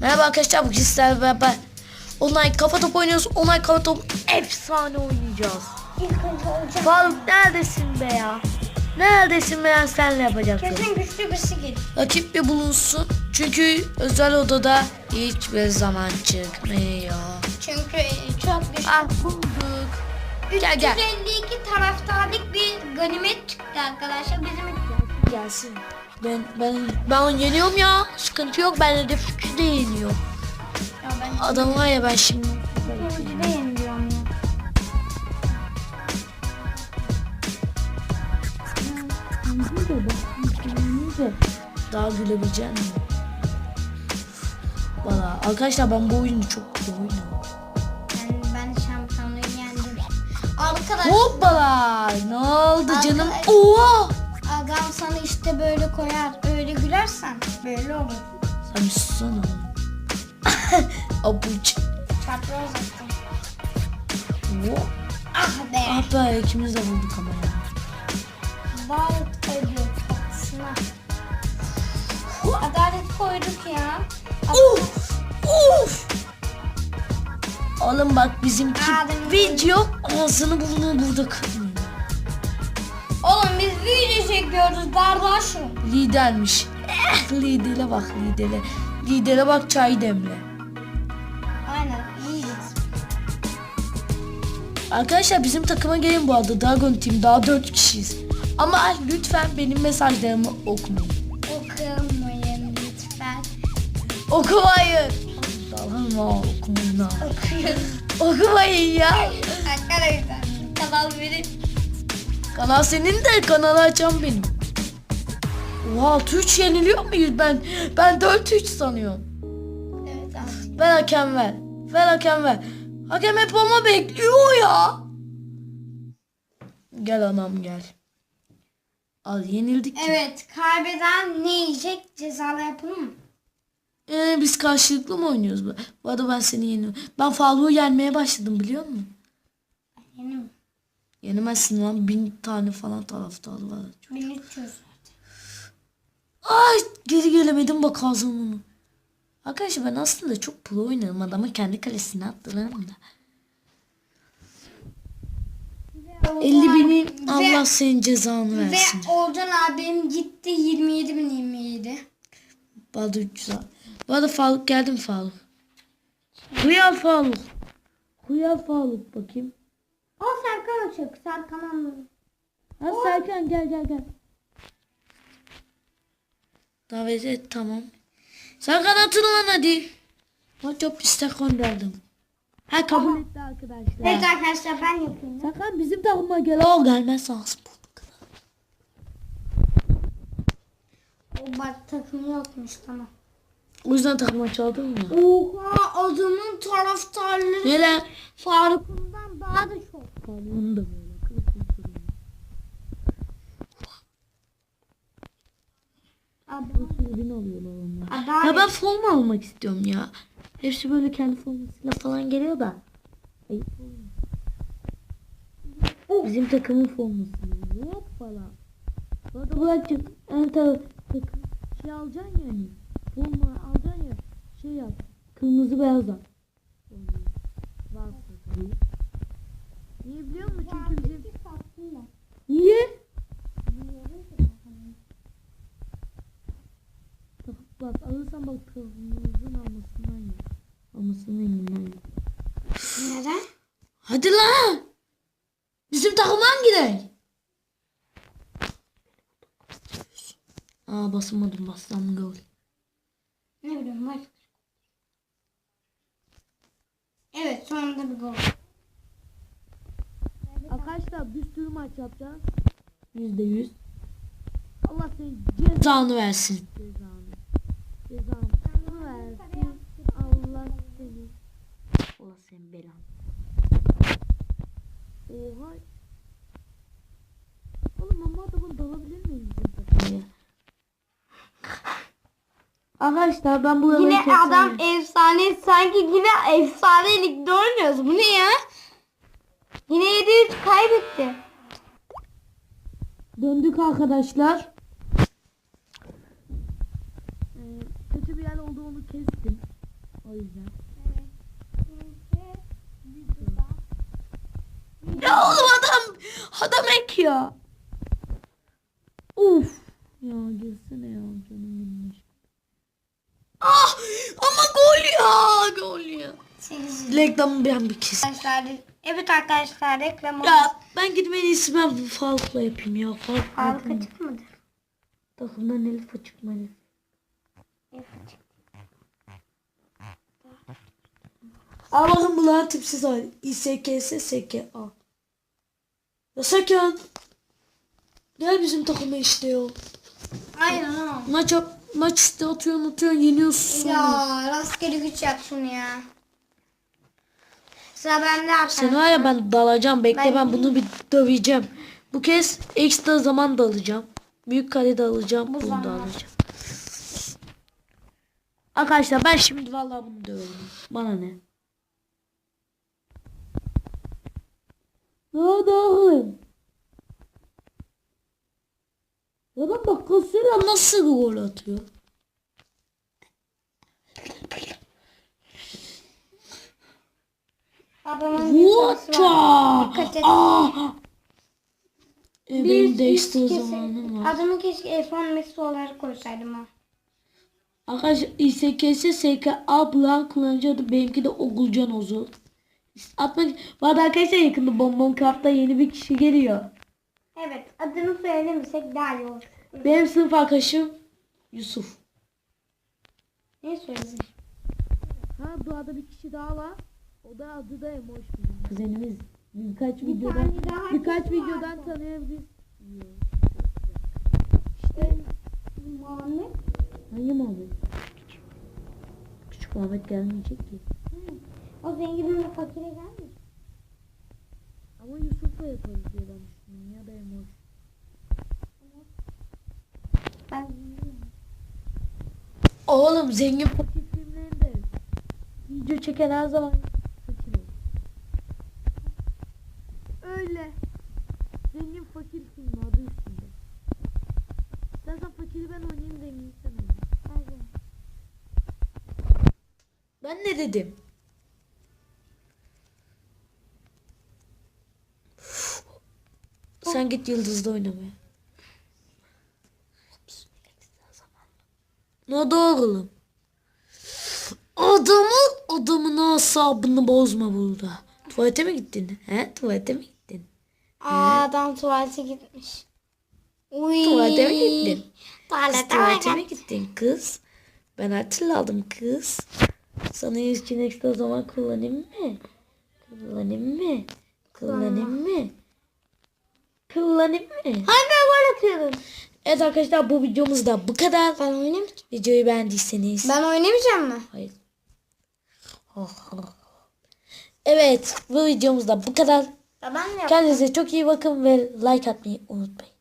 Merhaba arkadaşlar bugün sizlerle beraber online kafa topu oynuyoruz. Online kafa topu efsane oynayacağız. Faruk neredesin be ya? Neredesin be ya senle yapacağız. Kesin güçlü birisi gelir. Rakip bir bulunsun. Çünkü özel odada hiçbir zaman çıkmıyor. Çünkü çok güçlü. Ah bulduk. Gel gel. 352 taraftarlık bir ganimet çıktı arkadaşlar. Bizim Gelsin. Ben ben ben yeniyorum ya. Sıkıntı yok. Ben hedef 3'ü de yeniyorum. ya ben Adam var ya ben şimdi. üçte yeniliyorum ya. Daha gülebilecek misin? Valla arkadaşlar ben bu oyunu çok iyi oynuyorum. Ben, ben şampiyonluğu yendim. Arkadaş Hoppala ne oldu canım? Arkadaş- Oha! Adam sana işte böyle koyar. Öyle gülersen böyle olur. Sen bir sussana oğlum. Abuç. Çapraz attım. Ah be. Ah be ikimiz de bulduk ama ya. Bağlık koyduk kapısına. Adalet koyduk ya. Uf! Uf! Oğlum bak bizimki Adem- video ağzını burnunu burada kırmıyor. Oğlum biz kardeşim. Lidermiş. Eh lidere bak lidere. Lidere bak çay demle. Aynen iyiyiz. Arkadaşlar bizim takıma gelin bu arada Dragon Team daha 4 kişiyiz. Ama lütfen benim mesajlarımı okumayın. Okumayın lütfen. Okumayın. Dalma okumayın ha. Okuyun. Okumayın ya. Arkadaşlar kanal verin. Kanal senin de kanalı açan benim. Oha 3 yeniliyor muyuz ben? Ben 4-3 sanıyorum. Evet abi. Ver hakem ver. Ver hakem ver. Hakem hep ama bekliyor ya. Gel anam gel. Al yenildik. ki. Evet kaybeden ne yiyecek cezalı yapalım mı? Ee, biz karşılıklı mı oynuyoruz? Bu Bu arada ben seni yeniyorum. Ben Fallo'yu yenmeye başladım biliyor musun? Yeni mi? Yenemezsin lan. Bin tane falan taraftarı var. 1300. Ay geri gelemedim bak ağzımı. Arkadaşlar ben aslında çok pro oynarım. Adamı kendi kalesine attırırım da. 50 binin Allah senin cezanı versin. Ve Olcan abim gitti 27 bin 27. Balda 300 al. Bu arada Faruk geldi mi Faruk? Hıyar Faruk. Hıyar Faruk bakayım. O Serkan açık. Serkan anladım. Ha Serkan gel gel gel. Davet et tamam. Serkan atın lan hadi. Çok istek gönderdim. Ha kabul etti arkadaşlar. Evet arkadaşlar ben yapayım. Serkan bizim takıma gel. Aa gelmez lazım. O bak takımı yokmuş tamam. O yüzden takıma çaldın mı? Oha adamın taraftarları Ne lan? Faruk'undan daha da çok. Faruk'un da böyle. Adam, Bin alıyorlar onlar. adam Ya ben forma almak istiyorum ya. Hepsi böyle kendi formasıyla falan geliyor da. Ayıp olmuyor. Bizim takımın forması. Hoppala. Bu arada Burak'cığım en ta- takım şey alacaksın yani. Forma alacaksın ya. Şey yap. Kırmızı beyaz al. Niye biliyor musun? Çünkü bizim... Niye? Bak alırsan bak kırmızının almasından ya. Almasının elinden ya. Neden? Hadi lan. Bizim takım hangi renk? Aa basamadım bassam gol. Ne bileyim var. Evet sonunda bir gol. Arkadaşlar bir sürü maç yapacağız. Yüzde yüz. Allah senin cezanı versin. Cezanı. Cezanı versin. Allah seni. Allah senin belanı. Oha. Oğlum ama adamın dalabilir miyim bizim? Arkadaşlar ben bu Yine adam efsane sanki yine efsane ligde oynuyoruz. Bu ne ya? Yine 7-3 kaybetti. Döndük arkadaşlar. Ee, kötü bir yer olduğunu kestim. O yüzden. Ya oğlum adam adam ekiyor. Uf. Ya gelsene ya canım benim. Ah ama gol ya gol ya. Reklamı ben bir kes. Arkadaşlar evet arkadaşlar reklam Ya ben gidip en iyisi ben Falk'la yapayım ya. Falk Halka zaten çıkmadı. takımdan Elif açık mı Elif? Aa bakın bunlar tipsiz hali. İSKS SKA. Ya Sakan. Gel bizim takıma işte ya. Aynen o. Maç yap, maç işte atıyorsun atıyorsun yeniyorsun sonra. Ya rastgele güç yap şunu ya. Sıra bende arkadaşlar. Sen var ya ben dalacağım. Bekle Ben- ben, bunu bir döveceğim. Bu kez ekstra zaman da alacağım. Büyük kare de alacağım. Bu bunu da alacağım. Arkadaşlar ben şimdi vallahi bunu döverim. Bana ne? Ne oldu oğlum? Ya ben bakasıyla nasıl gol atıyor? Vata! Aa! E, benim de ekstra kesin- zamanım var. Adamı keşke F10 Messi olarak koysaydım ha. Arkadaşlar İSKS SKA Blanc kullanıcı adı benimki de Ogulcan Ozu. Atmak Bu arada arkadaşlar yakında Bonbon Craft'ta yeni bir kişi geliyor. Evet adını söylemesek daha iyi olur. Benim sınıf arkadaşım Yusuf. Ne söyledin? Ha bu arada bir kişi daha var. O da adı da Emoş bizim kuzenimiz. Birkaç Bir videodan birkaç videodan tanıyabiliriz. İşte Muhammed. Hangi Muhammed? Küçük Muhammed gelmeyecek ki. O zenginin de fakire gelmiş. Ama Yusuf'la yaparız diye ben düşünüyorum ya da Emoş. Ben Oğlum zengin fakir filmlerinde video çeken her zaman fakir olur. Öyle. Zengin fakir filmi adı üstünde. İstersen fakiri ben oynayayım zengin sen oyna. Ben ne dedim? Sen git yıldızda oynamaya. Ne oldu oğlum? Adamın adamın asabını bozma burada. Tuvalete mi gittin? He? Tuvalete mi gittin? Aa, adam tuvalete gitmiş. Uy. Tuvalete mi gittin? Kız Tuvalete tuvalete mi mi gittin kız? Ben hatırladım kız. Sana yüz için ekstra zaman kullanayım mı? Kullanayım mı? Kullanayım mı? Kullanayım mı? Hangi gol atıyordun? Evet arkadaşlar bu videomuz da bu kadar. Ben oynamayacağım. Videoyu beğendiyseniz. Ben oynamayacağım mı? Hayır. Evet bu videomuz da bu kadar. Ya ben de Kendinize çok iyi bakın ve like atmayı unutmayın.